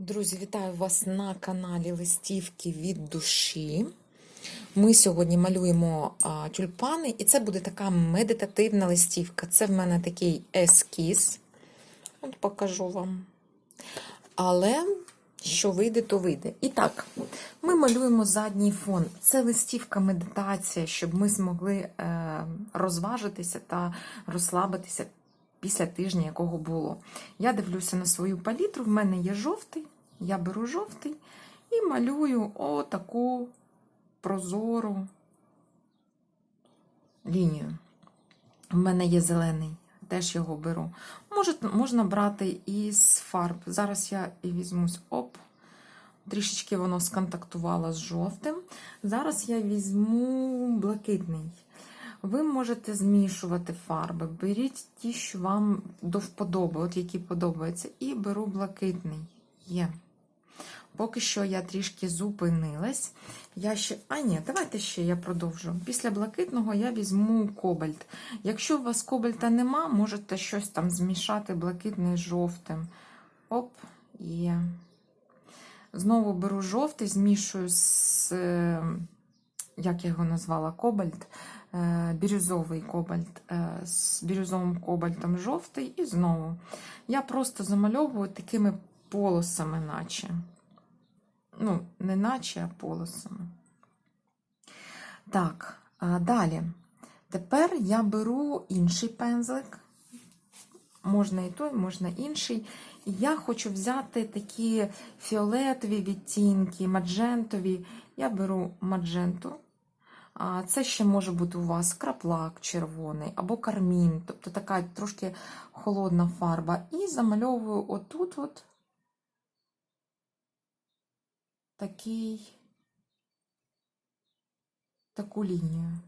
Друзі, вітаю вас на каналі Листівки від душі. Ми сьогодні малюємо тюльпани, і це буде така медитативна листівка. Це в мене такий ескіз. От покажу вам. Але що вийде, то вийде. І так, ми малюємо задній фон. Це листівка медитація, щоб ми змогли е, розважитися та розслабитися після тижня, якого було. Я дивлюся на свою палітру, в мене є жовтий, я беру жовтий і малюю отаку прозору лінію. В мене є зелений, теж його беру. Може, можна брати із фарб. Зараз я і візьмусь оп. Трішечки воно сконтактувало з жовтим. Зараз я візьму блакитний. Ви можете змішувати фарби. Беріть ті, що вам до вподоби, от які подобаються. І беру блакитний. Є. Поки що я трішки зупинилась. Я ще... А, ні, давайте ще я продовжу. Після блакитного я візьму кобальт. Якщо у вас кобальта нема, можете щось там змішати блакитний з жовтим. Оп, є. Знову беру жовтий, змішую з, е, як я його назвала, кобальт, бірюзовий кобальт, е, з бірюзовим кобальтом жовтий і знову. Я просто замальовую такими полосами, наче. Ну, не наче, а полосами. Так, далі. Тепер я беру інший пензлик. Можна і той, можна інший. І я хочу взяти такі фіолетові відтінки, маджентові. Я беру мадженту. Це ще може бути у вас краплак червоний або кармін, тобто така трошки холодна фарба. І замальовую отут от такий, таку лінію.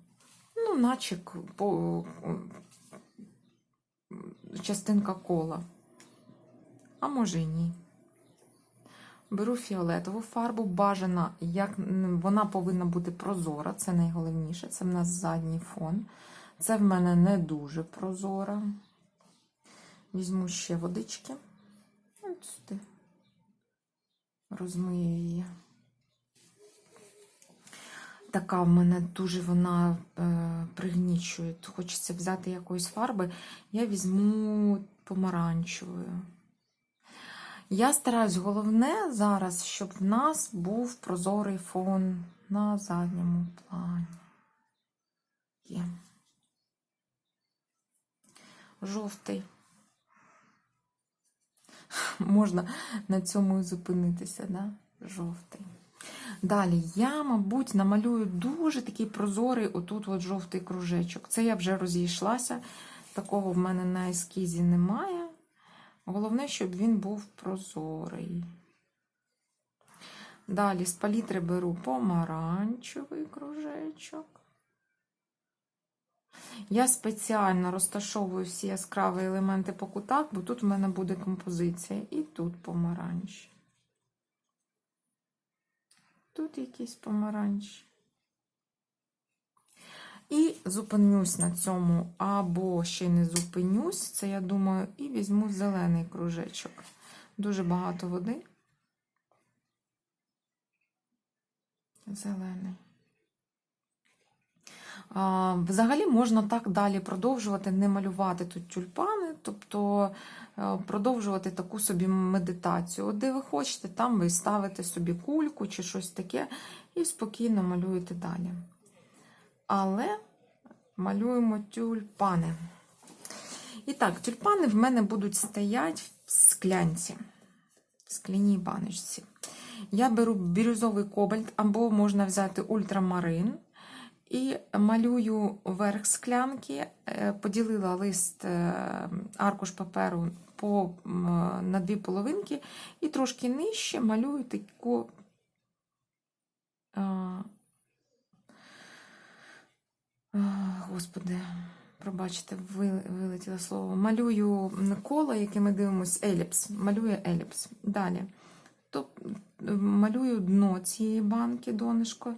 Ну, наче по, частинка кола. А може і ні. Беру фіолетову фарбу, бажана, як вона повинна бути прозора, це найголовніше. Це в нас задній фон. Це в мене не дуже прозора. Візьму ще водички. От сюди. Розмию її. Така в мене дуже вона е, пригнічує. Хочеться взяти якоїсь фарби. Я візьму помаранчевою. Я стараюсь головне зараз, щоб в нас був прозорий фон на задньому плані. Є. Жовтий. Можна на цьому і зупинитися, да? Жовтий. Далі я, мабуть, намалюю дуже такий прозорий отут от жовтий кружечок. Це я вже розійшлася. Такого в мене на ескізі немає. Головне, щоб він був прозорий. Далі з палітри беру помаранчевий кружечок. Я спеціально розташовую всі яскраві елементи по кутах, бо тут в мене буде композиція. І тут помаранч. Тут якийсь помаранч. І зупинюсь на цьому, або ще не зупинюсь, це я думаю, і візьму зелений кружечок. Дуже багато води. Зелений. А, Взагалі можна так далі продовжувати, не малювати тут тюльпани, тобто е, продовжувати таку собі медитацію. От де ви хочете, там ви ставите собі кульку чи щось таке, і спокійно малюєте далі. Але малюємо тюльпани. І так, тюльпани в мене будуть стояти в склянці, в скляній баночці. Я беру бірюзовий кобальт, або можна взяти ультрамарин. І малюю верх склянки, поділила лист аркуш паперу по, на дві половинки, і трошки нижче малюю таку Господи, пробачте, вилетіло слово. Малюю коло, яке ми дивимося, еліпс. Малюю еліпс. Далі. Тобто малюю дно цієї банки, донышко,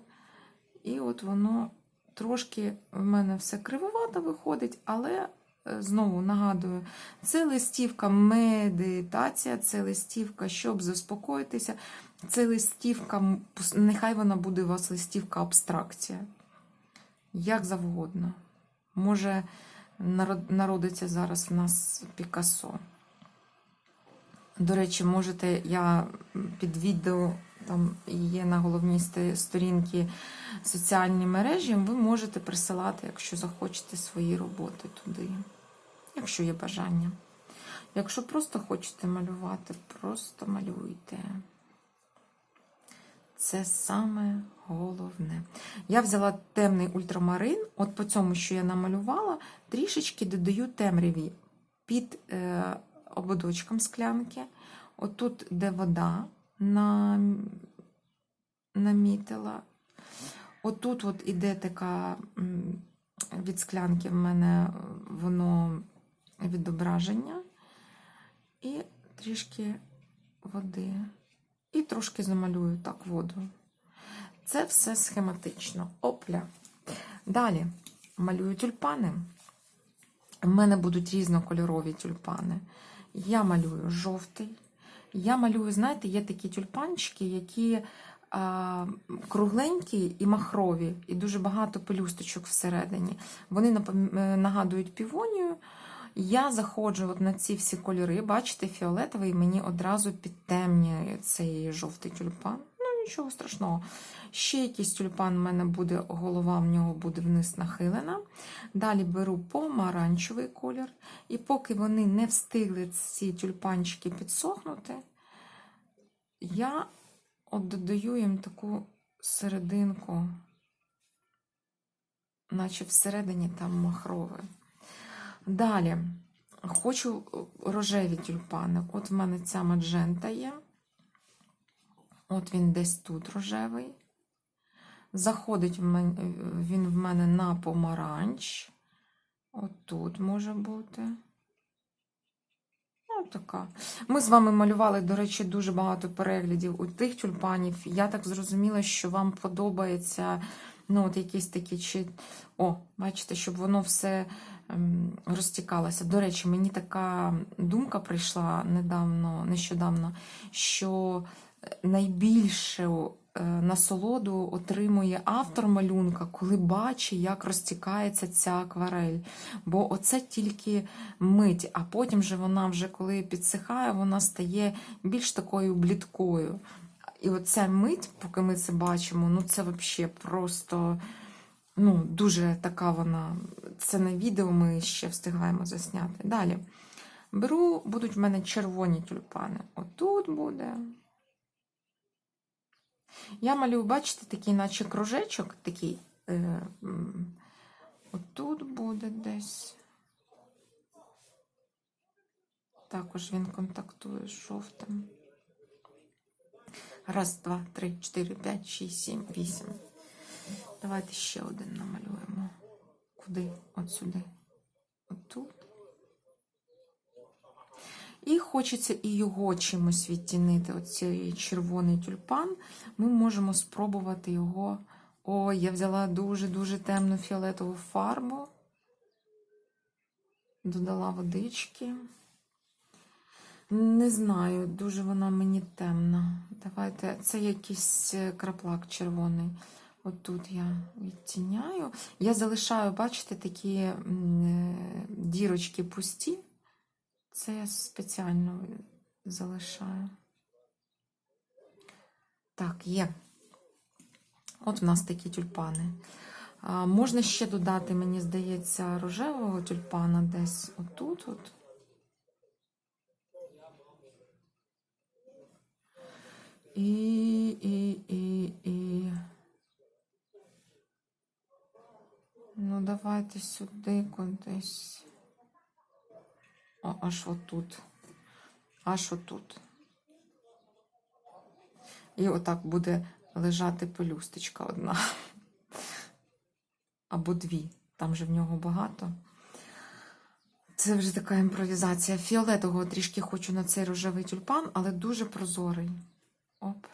і от воно трошки в мене все кривовато виходить, але е, знову нагадую, це листівка медитація, це листівка, щоб заспокоїтися. Це листівка, нехай вона буде у вас листівка абстракція. Як завгодно. Може, народиться зараз в нас Пікассо. До речі, можете, я під відео там є на головній сторінці соціальні мережі, ви можете присилати, якщо захочете свої роботи туди, якщо є бажання. Якщо просто хочете малювати, просто малюйте. Це саме головне. Я взяла темний ультрамарин, от по цьому, що я намалювала, трішечки додаю темряві під е, ободочком склянки. Отут, де вода на, намітила. Отут от іде така від склянки в мене воно відображення. І трішки води. І трошки замалюю так воду. Це все схематично. Опля. Далі малюю тюльпани. У мене будуть різнокольорові тюльпани. Я малюю жовтий. Я малюю, знаєте, є такі тюльпанчики, які а, кругленькі і махрові, і дуже багато пелюсточок всередині. Вони е, нагадують півонію. Я заходжу от на ці всі кольори, бачите, фіолетовий мені одразу підтемнює цей жовтий тюльпан. Ну, нічого страшного. Ще якийсь тюльпан в мене буде, голова в нього буде вниз нахилена. Далі беру помаранчевий колір. І поки вони не встигли ці тюльпанчики підсохнути, я от додаю їм таку серединку, наче всередині там махрове. Далі хочу рожеві тюльпани. От в мене ця маджента є. От він десь тут рожевий. Заходить мен- він в мене на помаранч. От тут може бути. Ну, така. Ми з вами малювали, до речі, дуже багато переглядів у тих тюльпанів. Я так зрозуміла, що вам подобається ну, от якісь такі чи. О, бачите, щоб воно все ем, розтікалося. До речі, мені така думка прийшла недавно, нещодавно, що найбільшу е, насолоду отримує автор малюнка, коли бачить, як розтікається ця акварель. Бо оце тільки мить, а потім же вона вже коли підсихає, вона стає більш такою блідкою. І оця мить, поки ми це бачимо, ну це взагалі просто ну, дуже така вона. Це на відео ми ще встигаємо засняти. Далі. Беру, будуть в мене червоні тюльпани. Отут буде. Я малюю, бачите, такий, наче кружечок, такий. Е, отут буде десь. Також він контактує з жовтим. Раз, два, три, чотири, п'ять, шість, сім, вісім. Давайте ще один намалюємо. Куди? От сюди. Отут. І хочеться і його чимось відтінити. Оцей червоний тюльпан. Ми можемо спробувати його. О, я взяла дуже-дуже темну фіолетову фарбу. Додала водички. Не знаю, дуже вона мені темна. Давайте, це якийсь е, краплак червоний. Отут я відтіняю. Я залишаю, бачите, такі е, дірочки пусті. Це я спеціально залишаю. Так, є. От в нас такі тюльпани. А, можна ще додати, мені здається, рожевого тюльпана десь отут. От. І, і, і, і. Ну, давайте сюди кудись. О, аж отут. Аж отут. І отак буде лежати пелюсточка одна. Або дві. Там же в нього багато. Це вже така імпровізація. Фіолетового трішки хочу на цей рожевий тюльпан, але дуже прозорий. Оп.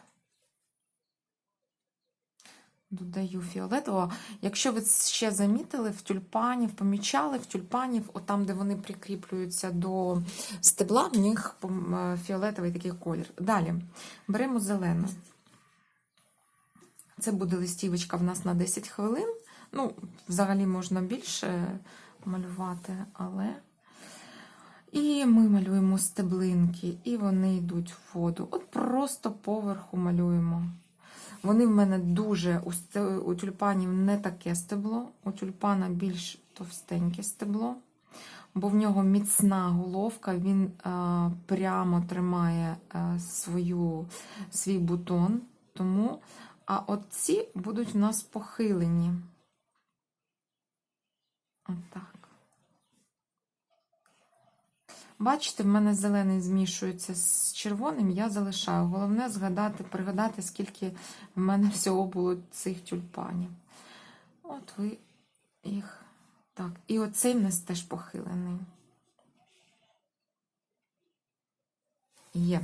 Додаю фіолетового. Якщо ви ще замітили, в тюльпанів, помічали в тюльпанів, отам, де вони прикріплюються до стебла, в них е, фіолетовий такий колір. Далі беремо зелену. Це буде листівочка в нас на 10 хвилин. Ну, взагалі можна більше малювати, але. І ми малюємо стеблинки, і вони йдуть в воду. От просто поверху малюємо. Вони в мене дуже у, тюльпанів не таке стебло, у тюльпана більш товстеньке стебло, бо в нього міцна головка, він е, прямо тримає е, свою, свій бутон. Тому, а от ці будуть у нас похилені. Отак. Бачите, в мене зелений змішується з червоним, я залишаю. Головне згадати, пригадати, скільки в мене всього було цих тюльпанів. От ви їх. Так, і оцей в нас теж похилений. Є.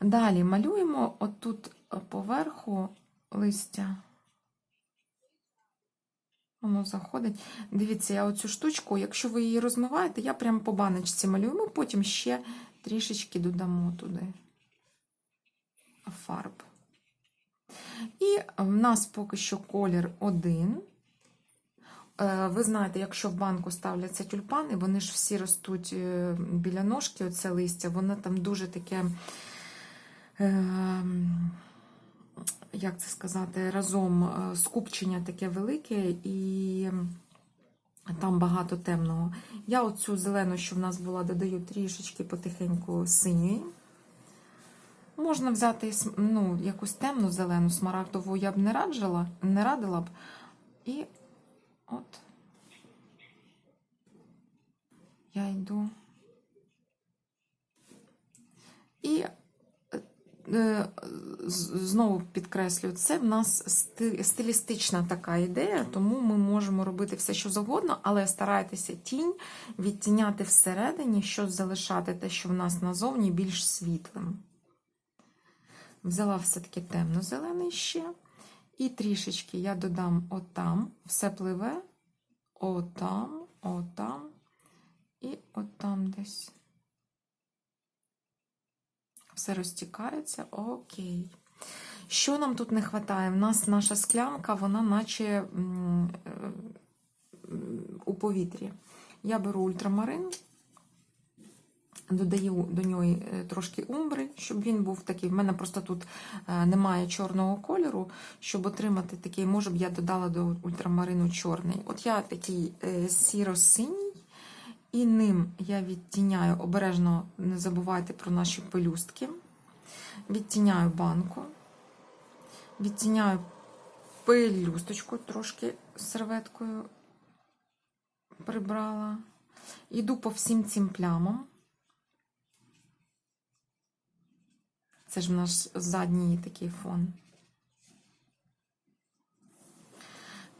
Далі малюємо отут поверху листя. Воно заходить. Дивіться, я оцю штучку, якщо ви її розмиваєте, я прямо по баночці малюю, ми потім ще трішечки додамо туди фарб. І в нас поки що колір один. Е, Ви знаєте, якщо в банку ставляться тюльпани, вони ж всі ростуть е, біля ножки, оце листя, воно там дуже таке. Як це сказати, разом е, скупчення таке велике і там багато темного. Я оцю зелену, що в нас була, додаю трішечки потихеньку синьої. Можна взяти ну, якусь темну зелену смарагдову я б не раджила, не радила б. І от я йду. І знову підкреслю, це в нас стилістична така ідея, тому ми можемо робити все, що завгодно, але старайтеся тінь відтіняти всередині, щоб залишати те, що в нас назовні, більш світлим. Взяла все-таки темно-зелений ще. І трішечки я додам отам, все пливе, отам, отам і отам десь. Все розтікається. Окей. Що нам тут не вистачає? У нас наша склянка, вона наче е, у повітрі. Я беру ультрамарин, додаю до нього е, трошки умбри, щоб він був такий. В мене просто тут е, немає чорного кольору. Щоб отримати такий, може б я додала до ультрамарину чорний. От я такий сіро-синій. І ним я відтіняю, обережно не забувайте про наші пелюстки. Відтіняю банку, відтіняю пелюсточку, трошки серветкою прибрала. Йду по всім цим плямам. Це ж наш задній такий фон.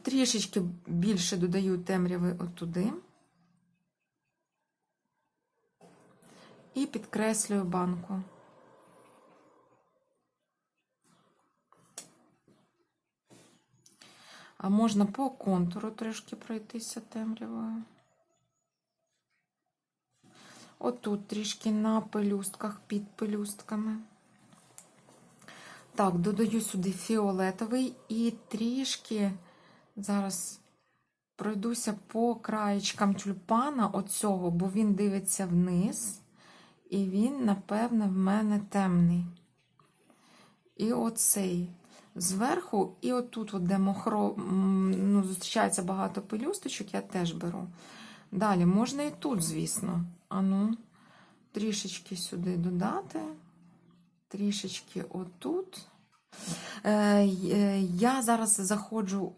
Трішечки більше додаю темряви отуди. І підкреслюю банку. А можна по контуру трішки пройтися темрявою. Отут трішки на пелюстках, під пелюстками. Так, додаю сюди фіолетовий і трішки зараз пройдуся по краєчкам тюльпана оцього, бо він дивиться вниз. І він, напевне, в мене темний. І оцей зверху, і отут, от, де мохро, ну, зустрічається багато пелюсточок, я теж беру. Далі, можна і тут, звісно. Ану, трішечки сюди додати, трішечки отут. Е, е, Я зараз заходжу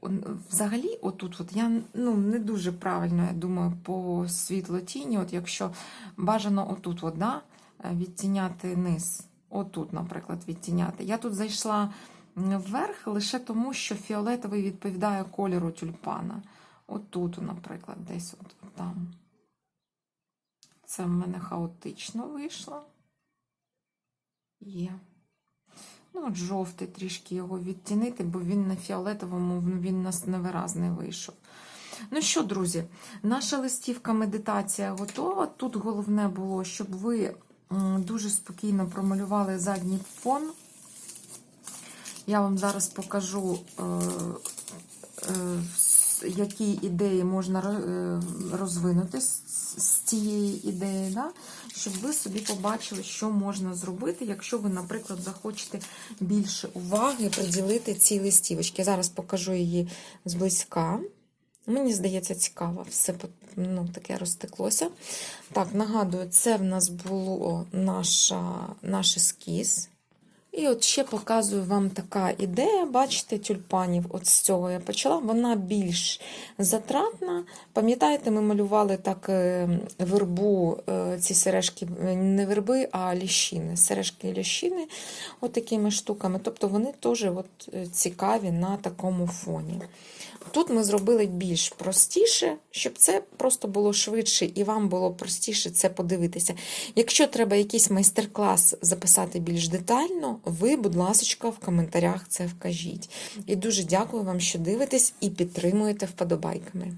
взагалі, отут, от я ну, не дуже правильно, я думаю, по світло-тіні. От якщо бажано отут, от, да, е, відтіняти низ. Отут, наприклад, відтіняти. Я тут зайшла вверх лише тому, що фіолетовий відповідає кольору тюльпана. Отут, наприклад, десь от, от там. Це в мене хаотично вийшло. Є. Ну, от жовтий трішки його відтінити, бо він на фіолетовому він нас невиразний вийшов. Ну що, друзі, наша листівка медитація готова. Тут головне було, щоб ви дуже спокійно промалювали задній фон. Я вам зараз покажу, е, е, які ідеї можна е, розвинути з, цієї ідеї, да? щоб ви собі побачили, що можна зробити, якщо ви, наприклад, захочете більше уваги приділити цій листівочці. Зараз покажу її зблизька. Мені здається, цікаво, все ну, таке розтеклося. Так, нагадую, це в нас було наша, наш ескіз. І от ще показую вам така ідея, бачите, тюльпанів. От з цього я почала. Вона більш затратна. Пам'ятаєте, ми малювали так е, вербу, е, ці сережки, е, не верби, а ліщини. Сережки ліщини, от такими штуками. Тобто вони теж от цікаві на такому фоні. Тут ми зробили більш простіше, щоб це просто було швидше і вам було простіше це подивитися. Якщо треба якийсь майстер-клас записати більш детально, ви, будь ласка, в коментарях це вкажіть. І дуже дякую вам, що дивитесь і підтримуєте вподобайками.